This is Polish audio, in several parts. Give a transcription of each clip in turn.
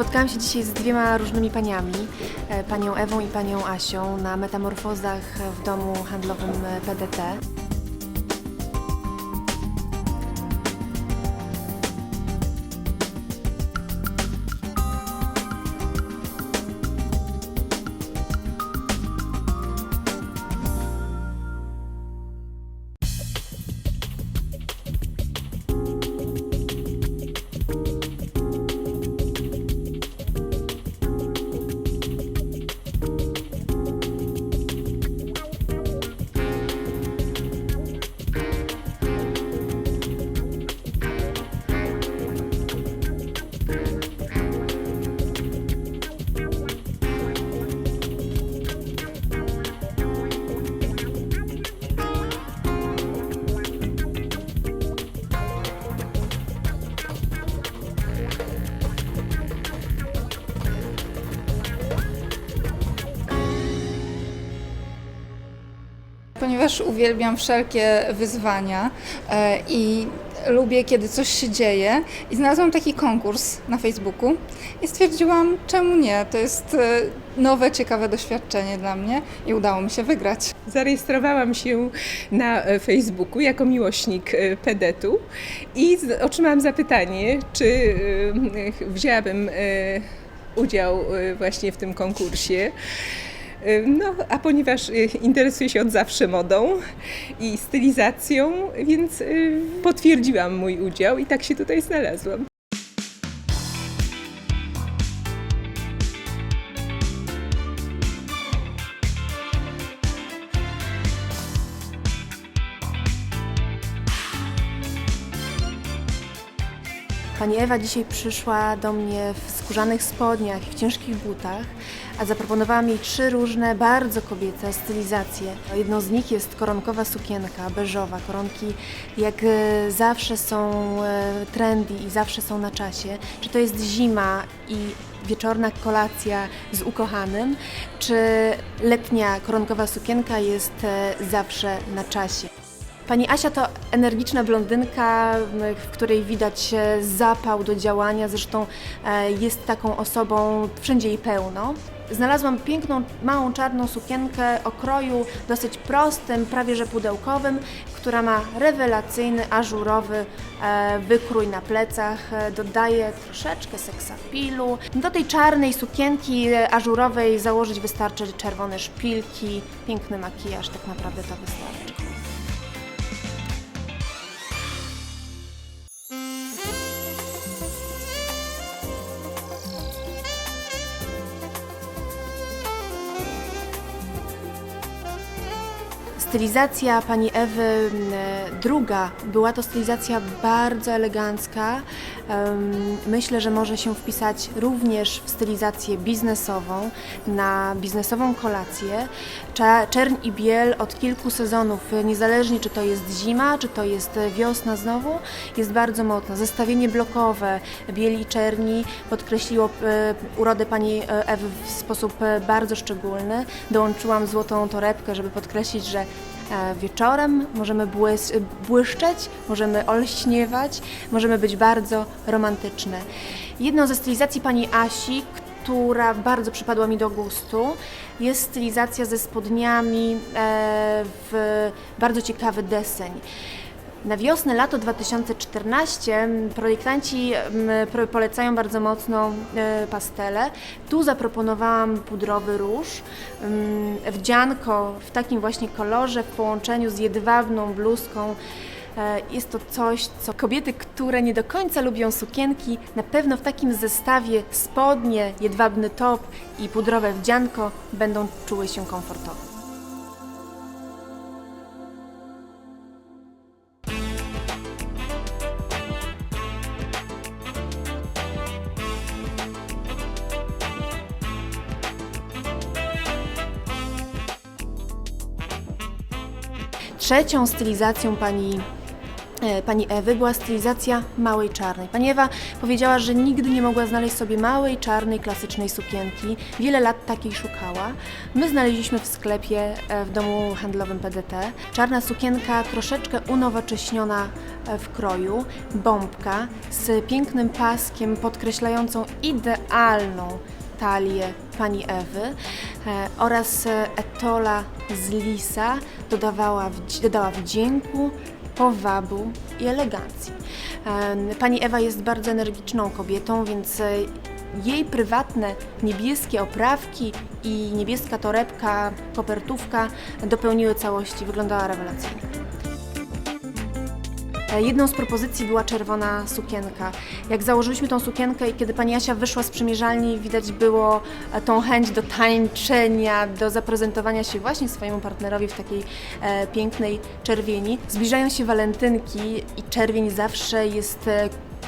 Spotkałam się dzisiaj z dwiema różnymi paniami, e, panią Ewą i panią Asią na metamorfozach w domu handlowym PDT. Ponieważ uwielbiam wszelkie wyzwania e, i lubię, kiedy coś się dzieje, i znalazłam taki konkurs na Facebooku i stwierdziłam, czemu nie? To jest e, nowe, ciekawe doświadczenie dla mnie i udało mi się wygrać. Zarejestrowałam się na e, Facebooku jako miłośnik e, pedetu i otrzymałam zapytanie, czy wzięłabym udział właśnie w tym konkursie. No, a ponieważ e, interesuję się od zawsze modą i stylizacją, więc e, potwierdziłam mój udział i tak się tutaj znalazłam. Pani Ewa dzisiaj przyszła do mnie w skórzanych spodniach i w ciężkich butach, a zaproponowałam jej trzy różne, bardzo kobiece stylizacje. Jedną z nich jest koronkowa sukienka, beżowa. Koronki jak e, zawsze są e, trendy i zawsze są na czasie. Czy to jest zima i wieczorna kolacja z ukochanym, czy letnia koronkowa sukienka jest e, zawsze na czasie. Pani Asia to energiczna blondynka, w której widać zapał do działania, zresztą e, jest taką osobą, wszędzie jej pełno. Znalazłam piękną, małą czarną sukienkę o kroju dosyć prostym, prawie że pudełkowym, która ma rewelacyjny, ażurowy e, wykrój na plecach, e, dodaje troszeczkę seksapilu. Do tej czarnej sukienki ażurowej założyć wystarczy czerwone szpilki, piękny makijaż, tak naprawdę to wystarczy. Stylizacja pani Ewy m, druga była to stylizacja bardzo elegancka. Myślę, że może się wpisać również w stylizację biznesową, na biznesową kolację. Czerń i biel od kilku sezonów, niezależnie czy to jest zima, czy to jest wiosna znowu, jest bardzo mocna. Zestawienie blokowe bieli i czerni podkreśliło e, urodę pani e, Ewy w sposób e, bardzo szczególny. Dołączyłam złotą torebkę, żeby podkreślić, że E, Wieczorem możemy błys- błyszczeć, możemy olśniewać, możemy być bardzo romantyczne. Jedną ze stylizacji pani Asi, która bardzo przypadła mi do gustu, jest stylizacja ze spodniami e, w bardzo ciekawy deseń. Na wiosnę, lato 2014 m, projektanci polecają bardzo mocno e, pastele. Tu zaproponowałam pudrowy róż, wdzianko w takim właśnie kolorze w połączeniu z jedwabną bluzką. E, Jest to coś, co kobiety, które nie do końca lubią sukienki, na pewno w takim zestawie spodnie, jedwabny top i pudrowe wdzianko będą czuły się komfortowo. Trzecią stylizacją pani e, pani Ewy była stylizacja małej czarnej. Pani Ewa powiedziała, że nigdy nie mogła znaleźć sobie małej czarnej klasycznej sukienki. Wiele lat takiej szukała. My znaleźliśmy w sklepie e, w domu handlowym PDT. Czarna sukienka troszeczkę unowocześniona e, w kroju, bombka z pięknym paskiem podkreślającą idealną talię pani Ewy e, oraz e, etola z lisa dodawała, dodała wdzięku, powabu i elegancji. Pani Ewa jest bardzo energiczną kobietą, więc e, jej prywatne niebieskie oprawki i niebieska torebka, kopertówka dopełniły całości. Wyglądała rewelacyjnie. E, Jedną z propozycji była czerwona sukienka. Jak założyliśmy tą sukienkę i kiedy pani Asia wyszła z przymierzalni, widać było e, tą chęć do tańczenia, do zaprezentowania się właśnie swojemu partnerowi w takiej e, pięknej czerwieni. Zbliżają się walentynki i czerwień zawsze jest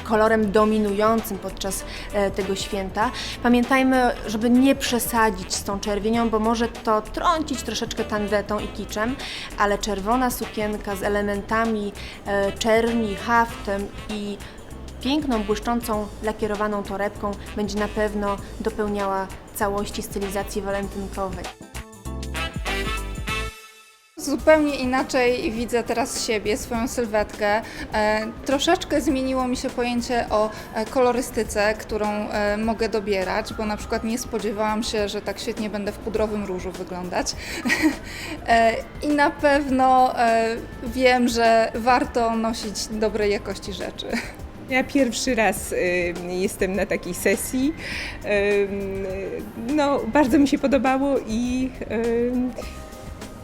kolorem dominującym podczas e, tego święta. Pamiętajmy, żeby nie przesadzić z tą czerwienią, bo może to trącić troszeczkę tandetą i kiczem, ale czerwona sukienka z elementami e, czerni, haftem i piękną, błyszczącą, lakierowaną torebką będzie na pewno dopełniała całości stylizacji walentynkowej. Zupełnie inaczej widzę teraz siebie, swoją sylwetkę. E, troszeczkę zmieniło mi się pojęcie o e, kolorystyce, którą e, mogę dobierać, bo na przykład nie spodziewałam się, że tak świetnie będę w pudrowym różu wyglądać. I na pewno wiem, że warto nosić dobrej jakości rzeczy. Ja pierwszy raz y, jestem na takiej sesji. No, bardzo mi się podobało i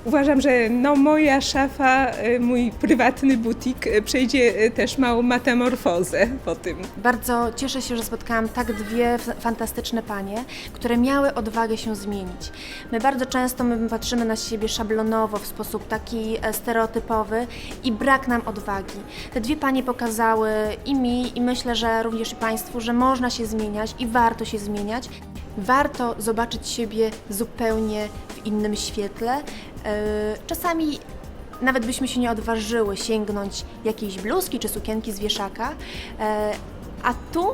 uważam, że no, moja szafa, y, mój prywatny butik y, przejdzie y, też małą metamorfozę po tym. Bardzo cieszę się, że spotkałam tak dwie fantastyczne panie, które miały odwagę się zmienić. My bardzo często my patrzymy na siebie szablonowo, w sposób taki e, stereotypowy i brak nam odwagi. Te dwie panie pokazały i mi, i myślę, że również i Państwu, że można się zmieniać i warto się zmieniać. Warto zobaczyć siebie zupełnie w innym świetle. E, Czasami nawet byśmy się nie odważyły sięgnąć jakiejś bluzki czy sukienki z wieszaka, e, a tu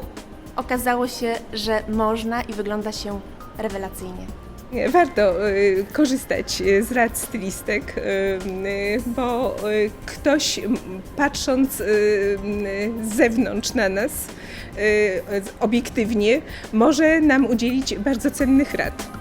okazało się, że można i wygląda się rewelacyjnie. Warto y, korzystać y, z rad stylistek, y, bo ktoś patrząc z zewnątrz na nas obiektywnie może nam udzielić bardzo cennych rad.